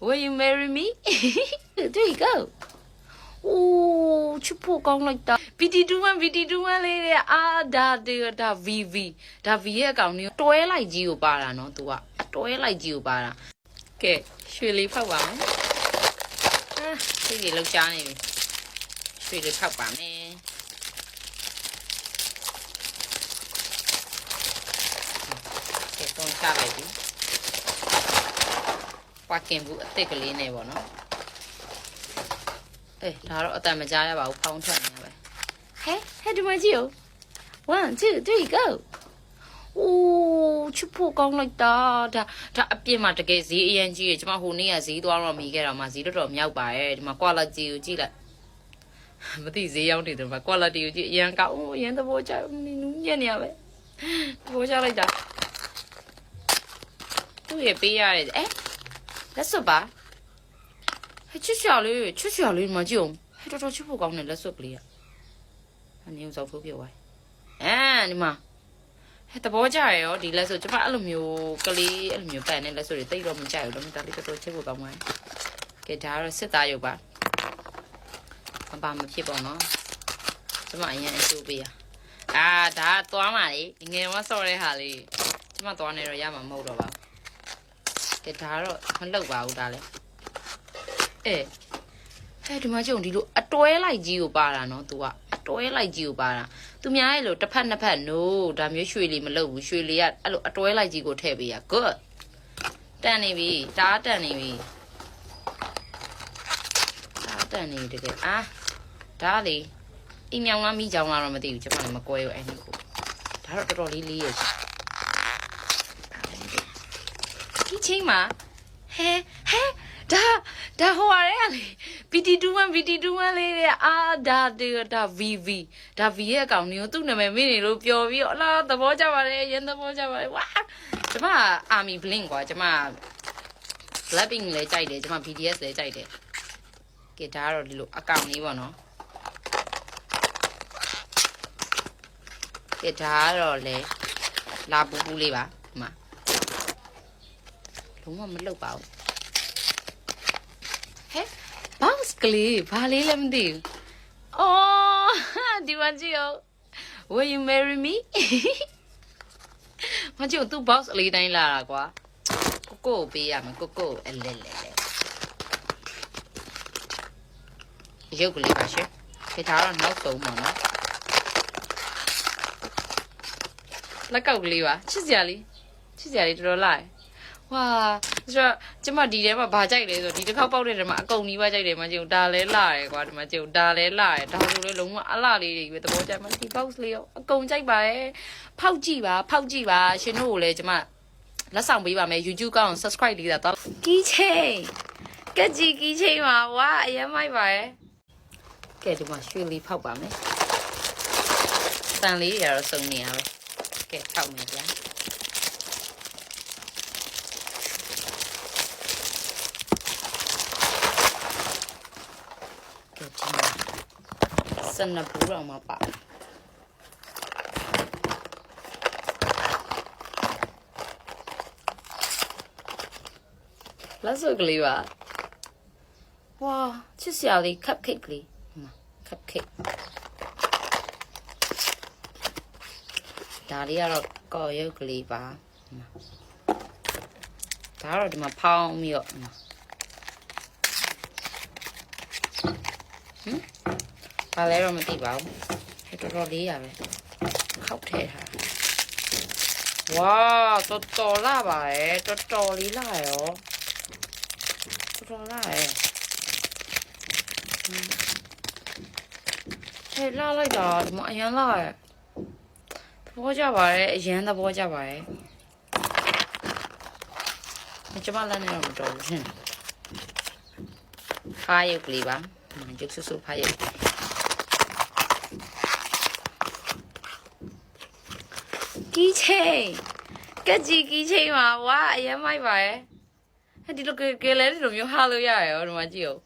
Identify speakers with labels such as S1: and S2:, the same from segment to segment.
S1: Will you marry me? There you go. အိုးချစ်ဖို့ကောင်းလိုက်တာ BT21 BT21 လေးတဲ့အာဒါဒီဒါ VV ဒါ V ရဲ့အကောင်ကြီးတွဲလိုက်ကြီးကိုပါတာနော် तू ကတွဲလိုက်ကြီးကိုပါတာကဲရွှေလေးဖောက်ပါမယ်အာဒီကြီးလောက်ချားနေပြီရွှေလေးဖောက်ပါမယ်ကဲတော့ချလိုက်ပြီ ပွားကင်ဘူးအစ်စ်ကလေးနဲ့ပေါ့နော်အေးဒါတော့အတန်မကြားရပါဘူးဖောင်းထွက်နေရပဲဟဲဟဲဒီမကြီးကို1 2 3 go အိုးချစ်ဖို့ကောင်းလိုက်တာဒါဒါအပြစ်မှာတကယ်ဈေးအရင်ကြီးရကျွန်မဟိုနေ့ကဈေးသွားတော့မိခဲ့တော့မှဈေးတော်တော်မြောက်ပါရဲ့ဒီမှာ quality ကိုကြည့်လိုက်မသိဈေးရောက်နေတယ်မှာ quality ကိုကြည့်အရင်ကောင်းအရင်သဘောကျနင်းနူးညံ့နေရပဲသဘောကျလိုက်တာသူ့ရဲ့ပေးရတယ်အဲ လက်စွပ်ပါဟဲ့ချစ်စရာလေးချစ်စရာလေးမကြည့်အောင်ဟဲ့တော်တော်ချစ်ဖို့ကောင်းတယ်လက်စွပ်ကလေးอ่ะအနေဦးစောက်ထိုးပြသွားအဲဒီမှာဟဲ့တဘောကြရရောဒီလက်စွပ်ကျမအဲ့လိုမျိုးကလေးအဲ့လိုမျိုးပန်တဲ့လက်စွပ်တွေတိတ်တော့မကြိုက်ဘူးတော့ဒါလေးတော်တော်ချစ်ဖို့ကောင်းပါတယ်ကဲဒါကတော့စစ်သားရုပ်ပါမပါမဖြစ်ပါတော့ကျမအရင်အချိုးပေးရအာဒါသွားမှလေငယ်မဆော့တဲ့ဟာလေးကျမသွားနေတော့ရမှာမဟုတ်တော့ပါဘူး ကဲဒါကတော့မလုပ်ပါဘူးဒါလည်းအဲဟဲ့ဒီမှာကြုံဒီလိုအတွဲလိုက်ကြီးကိုပါတာနော် तू ကအတွဲလိုက်ကြီးကိုပါတာသူများရဲ့လို့တစ်ဖက်နှစ်ဖက် no ဒါမျိုးရွှေလီမလုပ်ဘူးရွှေလီကအဲ့လိုအတွဲလိုက်ကြီးကိုထည့်ပေးရ good တန်နေပြီတားတန်နေပြီတားတန်နေပြီတကယ်အာဒါလေအိမ်မြောင်လားမိကြောင်လားတော့မသိဘူးကျွန်မလည်းမကွဲဘူးအဲ့ဒီကိုဒါတော့တော်တော်လေးလေးရရှိ ဒီချိန်မှာဟဲဟဲဒါဒါဟိုရတဲ့လေ BT21 BT21 လေးတဲ့အာဒါဒီဒါ VV ဒါ V ရဲ့အကောင်မျိုးသူ့နာမည်မင်းနေလို့ပြောပြီးတော့အလားသဘောကျပါတယ်ရန်သဘောကျပါတယ်ဝါကျမ Army Blink ကွာကျမ Blackpink လည်းကြိုက်တယ်ကျမ BTS လည်းကြိုက်တယ်ကဲဒါကတော့ဒီလိုအကောင်လေးပေါ့နော်ကဲဒါကတော့လေလာပူပူလေးပါဒီမှာ လုံးဝမလုတ်ပါဘူးဟဲ့ box ကလေးဘာလေးလည်းမသိဘူးအော်ဒီမကြီးကို will you marry me မကြီးကိုသူ box အလေးတိုင်းလာတာကွာကိုကိုကိုပေးရမယ်ကိုကိုအလဲလဲလဲရုပ်ကလေးပါရှင်ခေထားတော့နောက်ဆုံးပါနော်လက်ကောက်ကလေးပါချစ်စရာလေးချစ်စရာလေးတော်တော်လာတ ယ်ဝါဆိုတော့ကျမဒီထဲမှာဗာကြိုက်လဲဆိုဒီတစ်ခေါက်ပေါက်တဲ့ထဲမှာအကုန်ကြီးပါကြိုက်တယ်မကျုံဒါလဲလာတယ်ကွာဒီမှာကျုံဒါလဲလာတယ်ဒါဆိုလဲလုံးဝအလှလေးတွေပဲသဘောကျမှဒီ box လေးရောအကုန်ကြိုက်ပါရဲ့ဖောက်ကြည့်ပါဖောက်ကြည့်ပါရှင်တို့ကိုလည်းကျမလက်ဆောင်ပေးပါမယ် YouTube ကောင်း subscribe လေးတာတော့ကီးချင်းကက်ကြီးကီးချင်းပါဝါအရင်မိုက်ပါရဲ့ကဲဒီမှာရွှေလေးဖောက်ပါမယ်တန်လေးတွေကတော့စုံနေရပဲကဲဖောက်မယ်ဗျာ 12ဘူးတောင်မှပါတယ်လက်စုပ်ကလေးပါဝါချစ်စရာလေး cupcake ကလေးဟမ် cupcake ဒါလေးကတော့ကော်ရုပ်ကလေးပါဒါကတော့ဒီမှာဖောင်းပြီးတော့ ဘာလဲတော့မသိပါဘူးဟဲ့တော်တော်လေးရပဲခောက်ထဲထားဝါတော်တော်လာပါရဲ့တော်တော်လေးလာရောတော်တော်လာရဲ့ဟဲ့လာလိုက်တာဒီမှာအရင်လာရဲ့သဘောကျပါရဲ့အရင်သဘောကျပါရဲ့ကျမလည်းလည်းမတော်ဘူးရှင်ဖားရုပ်ကလေးပါမကျုပ်ဆူဆူဖားရုပ် ကီးချင်းကက်ကြီးကီးချင်းပါဝါအရင်မိုက်ပါရဲ့ဟဲ့ဒီလိုကကလဲဒီလိုမျိုးဟာလို့ရရရောဒီမှာကြည့်အောင်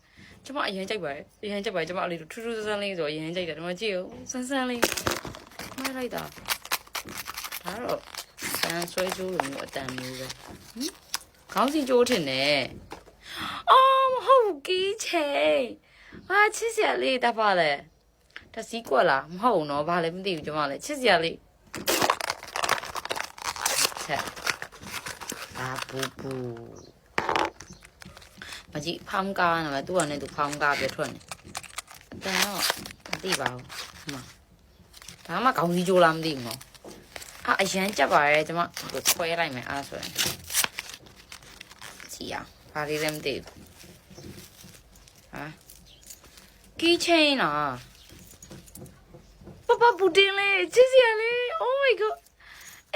S1: ကျမအရင်ကြိုက်ပါတယ်အရင်ကြိုက်ပါတယ်ကျမအလေးထူးထူးဆန်းဆန်းလေးဆိုအရင်ကြိုက်တယ်ဒီမှာကြည့်အောင်ဆန်းဆန်းလေးမိုက်လိုက်တာဒါတော့တန်ဆွဲကြိုးလိုမျိုးအတန်မျိုးပဲဟင်ခေါင်းစီကြိုးထင်တယ်အော်မဟုတ်ဘူးကီးချိန်ဟာချစ်စရာလေးတပါလေတစီကွက်လားမဟုတ်နော်ဘာလဲမသိဘူးကျမလည်းချစ်စရာလေး ချက်ဘာဘူဘူမကြီးဖောင်းကားနော်သူကလည်းသူဖောင်းကားပြထွက်နေအတန်တော့မသိပါဘူးဟိုမှာဒါမှကောင်းစီကြိုးလားမသိဘူးနော်အာအရန်ကြက်ပါရဲ့ကျမကိုဆွဲလိုက်မယ်အားဆိုရင်ကြည့်အောင်ဘာလေးလဲမသိဘူးဟာကီးချင်းလားပပပူတင်လေးချစ်စရာလေး oh my god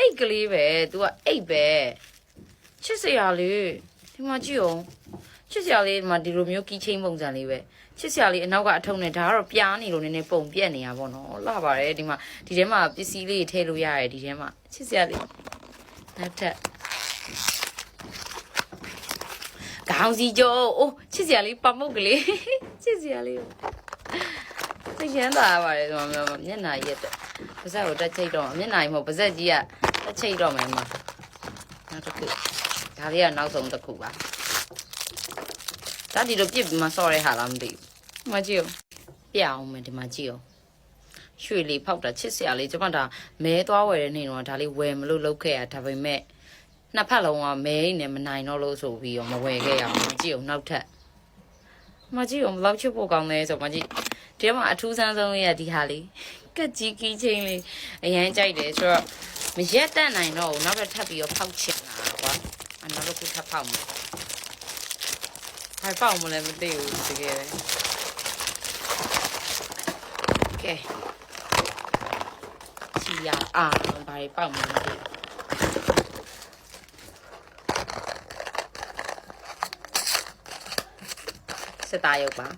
S1: အိတ်ကလေးပဲ तू ကအိတ်ပဲချစ်စရာလေးဒီမှာကြည့်အောင်ချစ်စရာလေးဒီမှာဒီလိုမျိုးကီးချင်းပုံစံလေးပဲချစ်စရာလေးအနောက်ကအထုံနဲ့ဒါကတော့ပြားနေလို့နည်းနည်းပုံပြက်နေတာပေါ့နော်လှပါတယ်ဒီမှာဒီထဲမှာပစ္စည်းလေးထည့်လို့ရတယ်ဒီထဲမှာချစ်စရာလေးနောက်ထပ်ခေါင်းစီကြိုးအိုးချစ်စရာလေးပမုတ်ကလေးချစ်စရာလေးစိတ်ချမ်းသာရပါတယ်ဒီမှာမျက်နှာရက်တဲ့ပါဇက်ကိုတက်ချိတ်တော့မျက်နှာကြီးမဟုတ်ပါဇက်ကြီးက တက်ချိတ်တော့မယ်မှာနောက်တစ်ခုဒါလေးကနောက်ဆုံးတစ်ခုပါဒါဒီလိုပြစ်ပြီးမှဆော့ရဲဟာလားမသိဘူးဒီမှာကြည့်အောင်ပြအောင်မယ်ဒီမှာကြည့်အောင်ရွှေလေးဖောက်တာချစ်စရာလေးကျွန်မဒါမဲသွားဝယ်တဲ့နေ့တော့ဒါလေးဝယ်မလို့လုပ်ခဲ့ရဒါပေမဲ့နှစ်ဖက်လုံးကမဲနဲ့မနိုင်တော့လို့ဆိုပြီးတော့မဝယ်ခဲ့ရအောင်မကြည့်အောင်နောက်ထပ်မကြည့်အောင်ဘယ်လောက်ချစ်ဖို့ကောင်းလဲဆိုမကြည့်ဒီမှာအထူးဆန်းဆုံးလေးကဒီဟာလေးကက်ကြီးကီးချင်းလေးအရန်ကြိုက်တယ်ဆိုတော့ မရက်တတ်နိုင်တော့ဘူးနောက်ထပ်ထပ်ပြီးတော့ဖောက်ချင်တာကွာအနောက်တစ်ခုထပ်ဖောက်မယ်ဘာဖောက်မလဲမသိဘူးတကယ်ပဲကဲချီရအာဘာတွေပေါက်မလဲမသိဘူးစတာရုပ်ပါ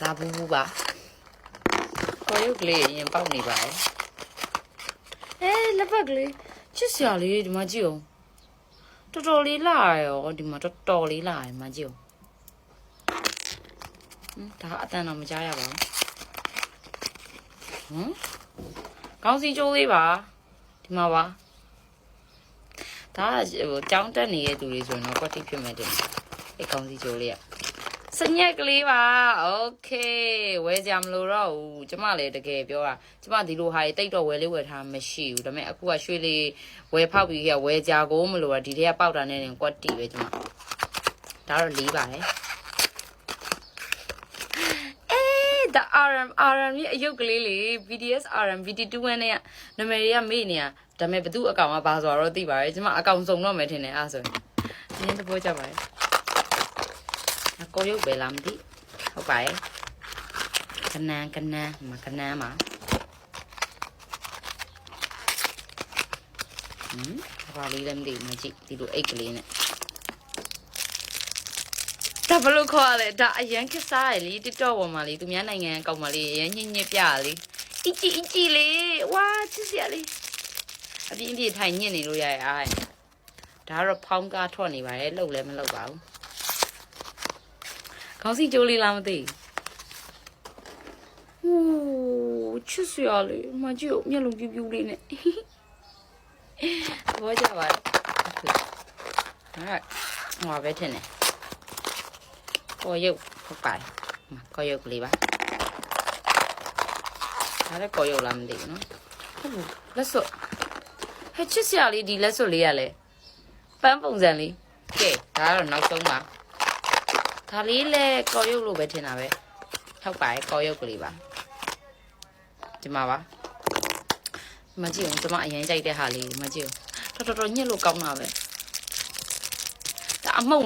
S1: လာဘူးဘူးပါ ခေါ်ရုပ်ကလေးအရင်ပေါက်နေပါရဲ့အဲလက်ပတ်ကလေးချစ်စရာလေးဒီမှာကြည့်အောင်တော်တော်လေးလာရောဒီမှာတော်တော်လေးလာရမှာကြည့်အောင်ဟမ်ဒါအတန်တော့မကြားရပါဘူးဟမ်ကောင်းစီကျိုးလေးပါဒီမှာပါဒါကဟိုကြောင်းတက်နေတဲ့သူတွေဆိုရင်တော့ကွက်တိဖြစ်မဲ့တယ်အဲ့ကောင်းစီကျိုးလေးอ่ะ စညက်ကလေးပါโอเคဝယ်ကြမလို့တော့ဘူးကျမလည်းတကယ်ပြောတာကျမဒီလိုဟာတွေတိတ်တော့ဝယ်လေးဝယ်ထားမရှိဘူးဒါပေမဲ့အခုကရွှေလေးဝယ်ဖောက်ပြီးခဝယ်ကြကိုမလို့တာဒီထဲကပေါက်တာနဲ့နေကွက်တီပဲကျမဒါတော့လေးပါတယ်အေးဒါ RM RM ရဲ့အယုတ်ကလေးလေ VDS RM VD21 နဲ့ကနာမည်တွေကမေ့နေရဒါပေမဲ့ဘသူအကောင့်ကဘာဆိုတော့သိပါတယ်ကျမအကောင့်စုံတော့မယ်ထင်တယ်အဲ့ဆိုရင်ဒီရင်သဘောကျပါတယ် ကိုရုပ်ပဲလားမသိဟုတ်ပါရဲ့ကနန်းကနန်းမကနန်းမှာဟမ်ဘာလေးလည်းမသိဘူးမကြည့်ဒီလိုအိတ်ကလေးနဲ့ဒါဘလို့ခေါ်ရလဲဒါအရန်ခက်စားရလေ TikTok ပေါ်မှာလေသူများနိုင်ငံကောက်မှာလေရန်ညစ်ညစ်ပြရလေအကြည့်အကြည့်လေးဝါချစ်စရာလေးအပြင်းပြေထိုင်ညစ်နေလို့ရရအားဒါကတော့ဖောင်းကားထွက်နေပါတယ်လှုပ်လည်းမလှုပ်ပါဘူး ခေါင်းစီကျိုးလေးလားမသိဘူးဟိုချစ်စရာလေးမကြည့်ဦးမျက်လုံးပြူးပြူးလေးနဲ့ဘောကြပါအဲ့ဟောပဲထင်တယ်ကိုရုပ်ဟုတ်ပါတယ်ကိုရုပ်ကလေးပါဒါလည်းကိုရုပ်လားမသိဘူးနော်ဟုတ်ဘူးလက်စွပ်ဟဲ့ချစ်စရာလေးဒီလက်စွပ်လေးရလဲပန်းပုံစံလေးကဲဒါကတော့နောက်ဆုံးပါ ဒါလေးလဲကော်ရုပ်လို့ပဲထင်တာပဲဟုတ်ပါတယ်ကော်ရုပ်ကလေးပါဒီမှာပါမကြည့်အောင်ကျွန်မအရင်ကြိုက်တဲ့ဟာလေးမကြည့်အောင်တော်တော်ညှက်လို့ကောင်းတာပဲဒါအမုံ